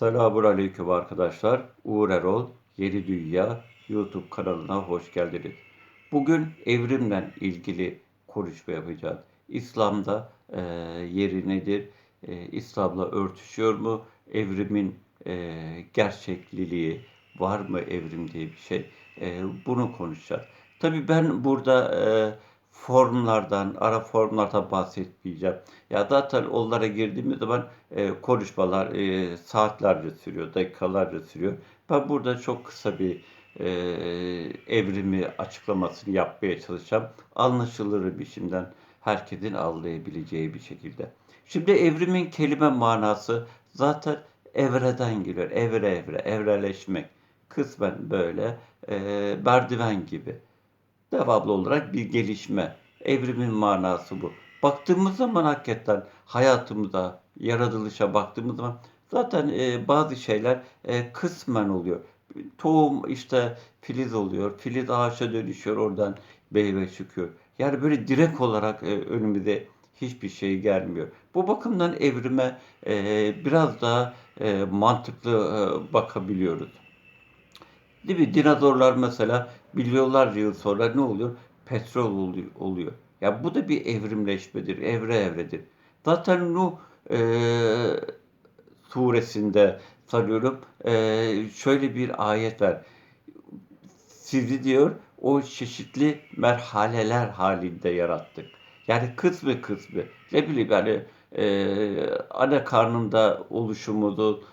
Selamun Aleyküm arkadaşlar. Uğur Erol, Yeni Dünya YouTube kanalına hoş geldiniz. Bugün evrimle ilgili konuşma yapacağız. İslam'da e, yeri nedir? E, İslam'la örtüşüyor mu? Evrimin e, gerçekliliği var mı evrim diye bir şey? E, bunu konuşacağız. Tabii ben burada e, formlardan, ara formlardan bahsetmeyeceğim. Ya zaten onlara girdiğimiz zaman e, konuşmalar e, saatlerce sürüyor, dakikalarca sürüyor. Ben burada çok kısa bir e, evrimi açıklamasını yapmaya çalışacağım. Anlaşılır biçimden herkesin anlayabileceği bir şekilde. Şimdi evrimin kelime manası zaten evreden geliyor. Evre evre, evreleşmek. Kısmen böyle e, merdiven gibi devamlı olarak bir gelişme. Evrimin manası bu. Baktığımız zaman hakikaten hayatımıza, yaratılışa baktığımız zaman zaten e, bazı şeyler e, kısmen oluyor. Tohum işte filiz oluyor. Filiz ağaça dönüşüyor. Oradan meyve çıkıyor. Yani böyle direkt olarak e, önümüze hiçbir şey gelmiyor. Bu bakımdan evrime e, biraz daha e, mantıklı e, bakabiliyoruz. Değil mi? Dinozorlar mesela milyonlarca yıl sonra ne oluyor? Petrol oluyor. Ya bu da bir evrimleşmedir, evre evredir. Zaten Nuh e, suresinde sanıyorum e, şöyle bir ayet var. Sizi diyor o çeşitli merhaleler halinde yarattık. Yani kısmı kısmı. Ne bileyim yani e, ana karnında oluşumuzu,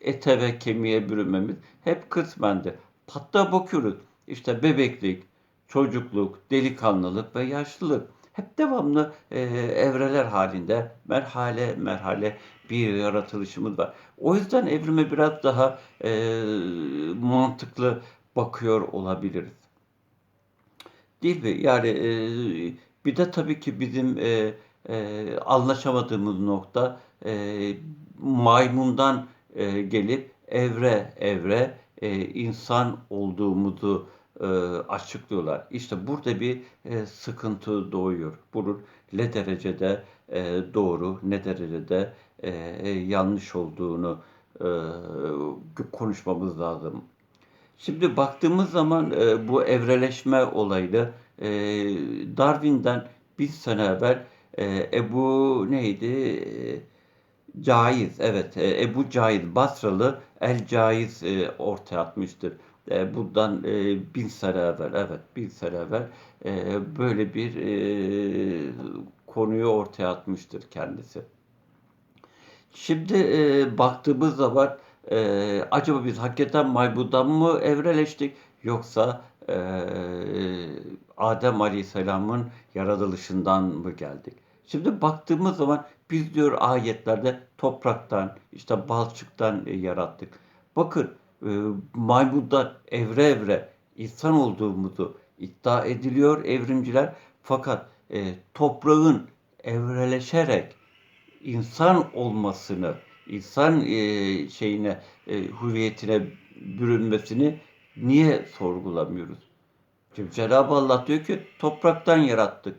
ete ve kemiğe bürünmemiz hep kısmendir. Hatta bakıyoruz işte bebeklik, çocukluk, delikanlılık ve yaşlılık hep devamlı e, evreler halinde merhale merhale bir yaratılışımız var. O yüzden evrime biraz daha e, mantıklı bakıyor olabiliriz. Değil mi? Yani e, bir de tabii ki bizim e, e, anlaşamadığımız nokta e, maymundan e, gelip evre evre e, insan olduğumuzu e, açıklıyorlar. İşte burada bir e, sıkıntı doğuyor. Bunun ne derecede e, doğru, ne derecede e, yanlış olduğunu e, konuşmamız lazım. Şimdi baktığımız zaman e, bu evreleşme olayını e, Darwin'den bir sene evvel e, Ebu neydi? Caiz, evet. E, Ebu Caiz, Basralı El Caiz e, ortaya atmıştır. E, bundan e, bin sene evvel, evet bin sene evvel e, böyle bir e, konuyu ortaya atmıştır kendisi. Şimdi e, baktığımız zaman e, acaba biz hakikaten maymundan mı evreleştik yoksa e, Adem Aleyhisselam'ın yaratılışından mı geldik? Şimdi baktığımız zaman biz diyor ayetlerde topraktan, işte balçıktan e, yarattık. Bakın e, maymundan evre evre insan olduğumuzu iddia ediliyor evrimciler. Fakat e, toprağın evreleşerek insan olmasını, insan e, şeyine, e, hüviyetine bürünmesini niye sorgulamıyoruz? Çünkü Cenab-ı Allah diyor ki topraktan yarattık.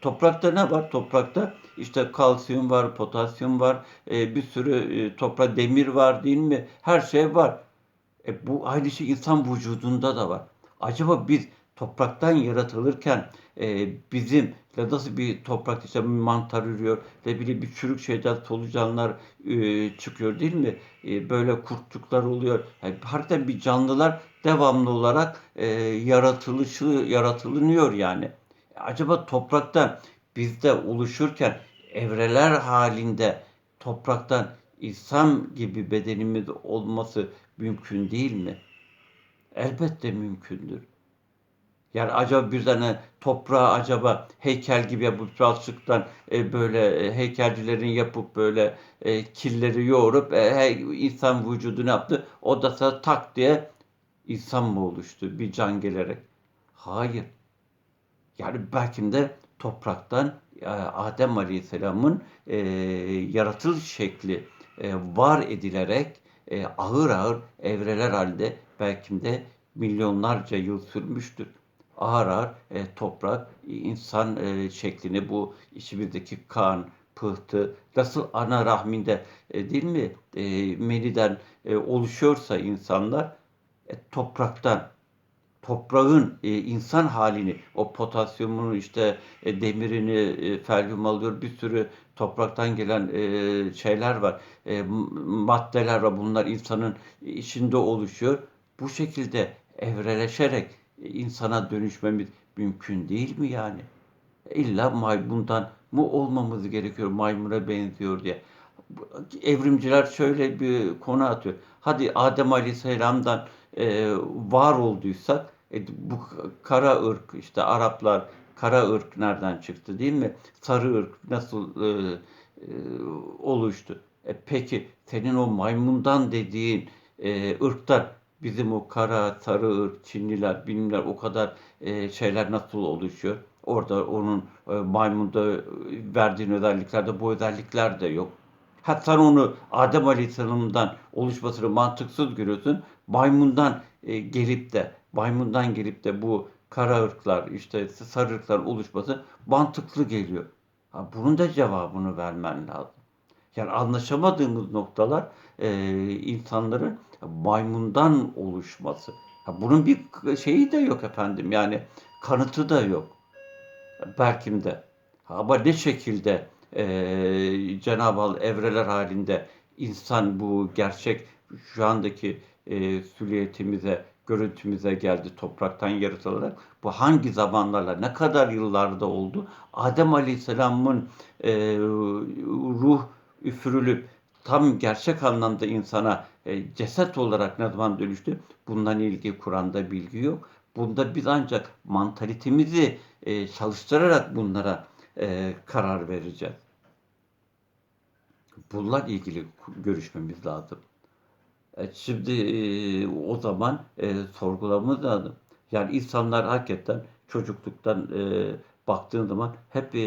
Toprakta ne var? Toprakta işte kalsiyum var, potasyum var, e, bir sürü e, toprak demir var değil mi? Her şey var. E, bu aynı şey insan vücudunda da var. Acaba biz topraktan yaratılırken e, bizim nasıl bir toprak işte mantar ürüyor ve bir, bir çürük şeyden solucanlar e, çıkıyor değil mi? E, böyle kurtçuklar oluyor. Yani harbiden bir canlılar devamlı olarak e, yaratılışı yaratılınıyor yani. Acaba topraktan bizde oluşurken evreler halinde topraktan insan gibi bedenimiz olması mümkün değil mi? Elbette mümkündür. Yani acaba bir tane toprağı acaba heykel gibi yapıp balçıktan e, böyle e, heykelcilerin yapıp böyle e, killeri yoğurup e, insan vücudunu yaptı. O da tak diye insan mı oluştu bir can gelerek? Hayır. Yani belki de topraktan e, Adem Aleyhisselam'ın e, yaratılış şekli e, var edilerek e, ağır ağır evreler halinde belki de milyonlarca yıl sürmüştür. Ağır ağır e, toprak insan e, şeklini bu içimizdeki kan, pıhtı nasıl ana rahminde e, değil mi e, meniden e, oluşuyorsa insanlar e, topraktan toprağın e, insan halini, o potasyumunu işte e, demirini, e, feryum alıyor, bir sürü topraktan gelen e, şeyler var, e, maddeler var. Bunlar insanın içinde oluşuyor. Bu şekilde evreleşerek e, insana dönüşmemiz mümkün değil mi yani? İlla maymundan mı olmamız gerekiyor maymuna benziyor diye. Evrimciler şöyle bir konu atıyor. Hadi Adem Aleyhisselam'dan e, var olduysak e, bu kara ırk işte Araplar kara ırk nereden çıktı değil mi? Sarı ırk nasıl e, e, oluştu? E, peki senin o maymundan dediğin e, ırklar bizim o kara sarı ırk Çinliler bilmem o kadar e, şeyler nasıl oluşuyor? Orada onun e, maymunda verdiğin özelliklerde bu özellikler de yok. Hatta onu Adem Aleyhisselam'dan oluşmasını mantıksız görüyorsun. Maymundan e, gelip de maymundan gelip de bu kara ırklar işte sarı ırklar oluşması mantıklı geliyor. Ha, bunun da cevabını vermen lazım. Yani anlaşamadığımız noktalar e, insanların maymundan oluşması. Ha, bunun bir şeyi de yok efendim yani kanıtı da yok. Belki de. Ama ne şekilde e, Cenab-ı Hak evreler halinde insan bu gerçek şu andaki e, süliyetimize, görüntümüze geldi topraktan yaratılarak. Bu hangi zamanlarla, ne kadar yıllarda oldu? Adem Aleyhisselam'ın e, ruh üfürülüp tam gerçek anlamda insana e, ceset olarak ne zaman dönüştü? Bundan ilgili Kur'an'da bilgi yok. Bunda biz ancak mantalitemizi e, çalıştırarak bunlara e, karar vereceğiz. Bunlar ilgili görüşmemiz lazım. E, şimdi e, o zaman e, sorgulamamız lazım. Yani insanlar hakikaten çocukluktan e, baktığın zaman hep e,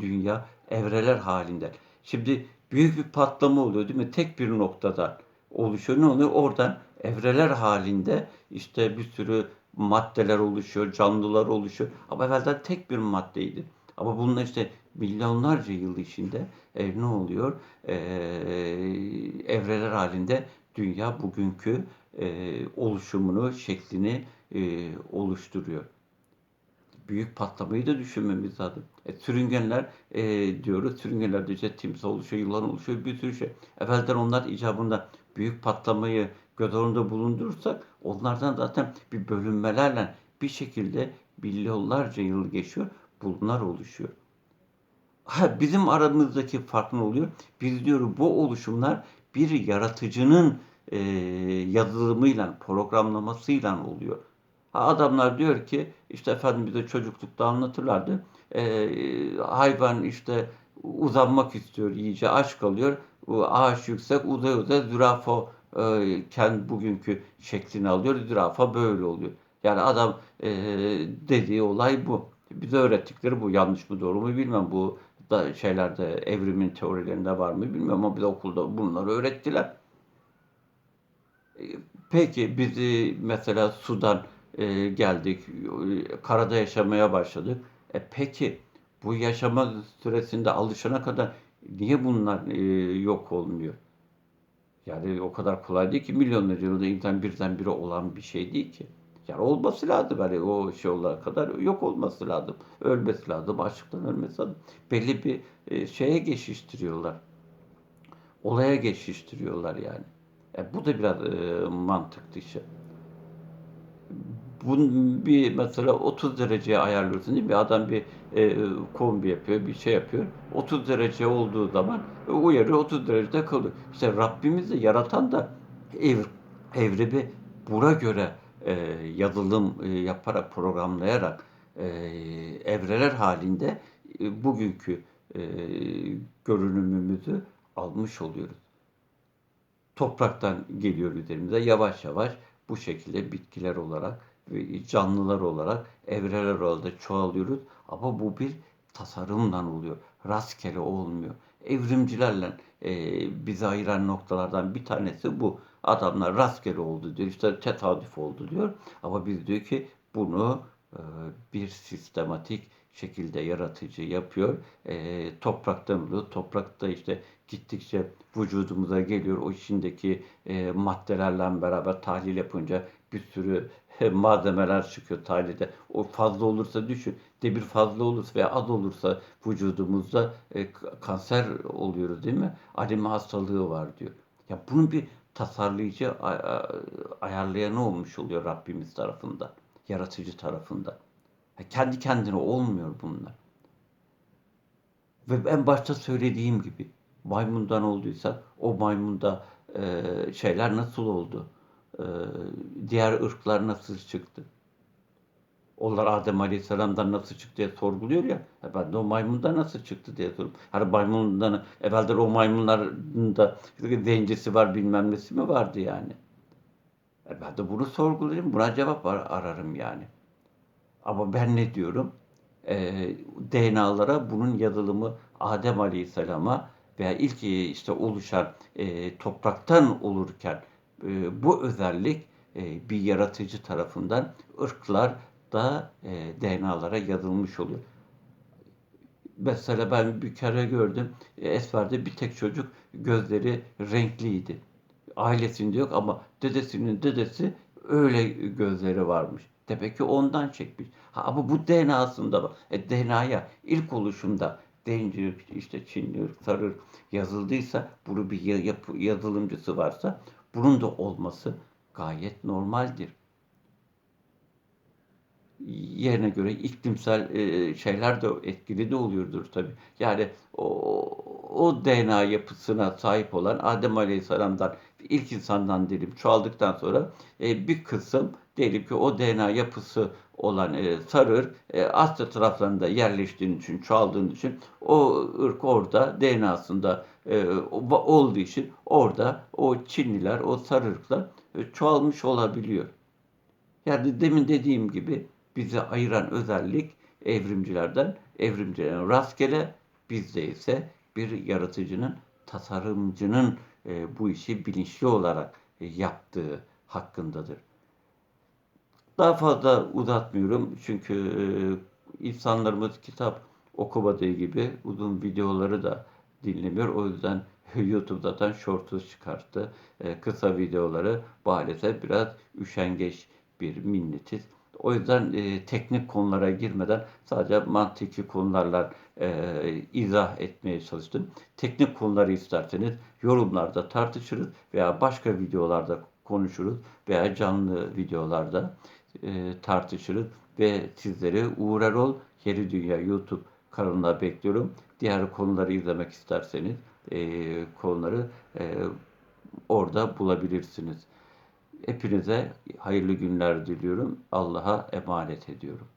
dünya evreler halinde. Şimdi büyük bir patlama oluyor değil mi? Tek bir noktada oluşuyor. Ne oluyor? Oradan evreler halinde işte bir sürü maddeler oluşuyor, canlılar oluşuyor. Ama evvelden tek bir maddeydi. Ama bununla işte milyonlarca yıl içinde e, ne oluyor? E, evreler halinde dünya bugünkü e, oluşumunu, şeklini e, oluşturuyor. Büyük patlamayı da düşünmemiz lazım. E, sürüngenler e, diyoruz. Sürüngenlerde işte timsah oluşuyor, yılan oluşuyor, bir sürü şey. Evvelden onlar icabında büyük patlamayı göz önünde bulundurursak onlardan zaten bir bölünmelerle bir şekilde milyonlarca yıl geçiyor. Bunlar oluşuyor. Ha, bizim aramızdaki fark ne oluyor? Biz diyoruz bu oluşumlar bir yaratıcının e, yazılımıyla, programlamasıyla oluyor. Ha, adamlar diyor ki işte efendim bize çocuklukta anlatırlardı. E, hayvan işte uzanmak istiyor, iyice aç kalıyor. Ağaç yüksek, uzay uzay zürafa e, kendi bugünkü şeklini alıyor. Zürafa böyle oluyor. Yani adam e, dediği olay bu. Bize öğrettikleri bu. Yanlış mı doğru mu bilmem. Bu da şeylerde evrimin teorilerinde var mı bilmiyorum ama bize okulda bunları öğrettiler. E, peki bizi mesela sudan e, geldik, karada yaşamaya başladık. E peki bu yaşama süresinde alışana kadar niye bunlar e, yok olmuyor? Yani o kadar kolay değil ki milyonlarca yılda insan birdenbire olan bir şey değil ki. Yani olması lazım hani o şey olarak kadar yok olması lazım. Ölmesi lazım, açlıktan ölmesi lazım. Belli bir e, şeye geçiştiriyorlar. Olaya geçiştiriyorlar yani. E, bu da biraz e, mantık dışı. Bunun bir mesela 30 dereceye ayarlıyorsun değil mi? Adam bir e, kombi yapıyor, bir şey yapıyor. 30 derece olduğu zaman uyarı 30 derecede kalıyor. İşte Rabbimiz de yaratan da ev, evrimi buna göre e, yazılım e, yaparak, programlayarak e, evreler halinde e, bugünkü e, görünümümüzü almış oluyoruz. Topraktan geliyor üzerimize yavaş yavaş bu şekilde bitkiler olarak canlılar olarak evreler olarak çoğalıyoruz. Ama bu bir tasarımdan oluyor. Rastgele olmuyor. Evrimcilerle e, bizi ayıran noktalardan bir tanesi bu. Adamlar rastgele oldu diyor. İşte tesadüf oldu diyor. Ama biz diyor ki bunu e, bir sistematik şekilde yaratıcı yapıyor. E, topraktan oluyor. Toprakta işte gittikçe vücudumuza geliyor. O içindeki e, maddelerle beraber tahlil yapınca bir sürü e, malzemeler çıkıyor tahlilde. O fazla olursa düşün. Demir fazla olursa veya az olursa vücudumuzda e, kanser oluyoruz değil mi? Anemi hastalığı var diyor. Ya bunun bir tasarlayıcı, ayarlayanı olmuş oluyor Rabbimiz tarafından. Yaratıcı tarafından. Kendi kendine olmuyor bunlar. Ve en başta söylediğim gibi maymundan olduysa o maymunda e, şeyler nasıl oldu? E, diğer ırklar nasıl çıktı? Onlar Adem Aleyhisselam'dan nasıl çıktı diye sorguluyor ya. E ben de o maymundan nasıl çıktı diye soruyorum. Hani maymundan evvelden o maymunların da zencesi var bilmem nesi mi vardı yani. E ben de bunu sorgulayayım. Buna cevap ar ararım yani. Ama ben ne diyorum? E, DNA'lara bunun yazılımı Adem Aleyhisselam'a veya ilk işte oluşan e, topraktan olurken e, bu özellik e, bir yaratıcı tarafından ırklar da e, DNA'lara yazılmış oluyor. Mesela ben bir kere gördüm. E, Esfer'de bir tek çocuk gözleri renkliydi. Ailesinde yok ama dedesinin dedesi öyle gözleri varmış. Demek ki ondan çekmiş. Ha, ama bu DNA'sında bak. E, DNA'ya ilk oluşumda Denci işte Çinli sarı yazıldıysa, bunu bir yazılımcısı varsa bunun da olması gayet normaldir yerine göre iklimsel e, şeyler de etkili de oluyordur tabi. Yani o, o DNA yapısına sahip olan Adem Aleyhisselam'dan ilk insandan diyelim çoğaldıktan sonra e, bir kısım diyelim ki o DNA yapısı olan e, sarır e, Asya taraflarında yerleştiğini için, çoğaldığını için o ırk orada DNA'sında e, olduğu için orada o Çinliler, o sarı ırklar e, çoğalmış olabiliyor. Yani demin dediğim gibi bizi ayıran özellik evrimcilerden, evrimcilerin rastgele, bizde ise bir yaratıcının, tasarımcının e, bu işi bilinçli olarak e, yaptığı hakkındadır. Daha fazla uzatmıyorum çünkü e, insanlarımız kitap okumadığı gibi uzun videoları da dinlemiyor. O yüzden YouTube zaten shorts çıkarttı. E, kısa videoları maalesef biraz üşengeç bir milletiz. O yüzden e, teknik konulara girmeden sadece mantıki konularla e, izah etmeye çalıştım. Teknik konuları isterseniz yorumlarda tartışırız veya başka videolarda konuşuruz veya canlı videolarda e, tartışırız ve sizleri Uğur Erol Yeni Dünya YouTube kanalına bekliyorum. Diğer konuları izlemek isterseniz e, konuları e, orada bulabilirsiniz. Hepinize hayırlı günler diliyorum. Allah'a emanet ediyorum.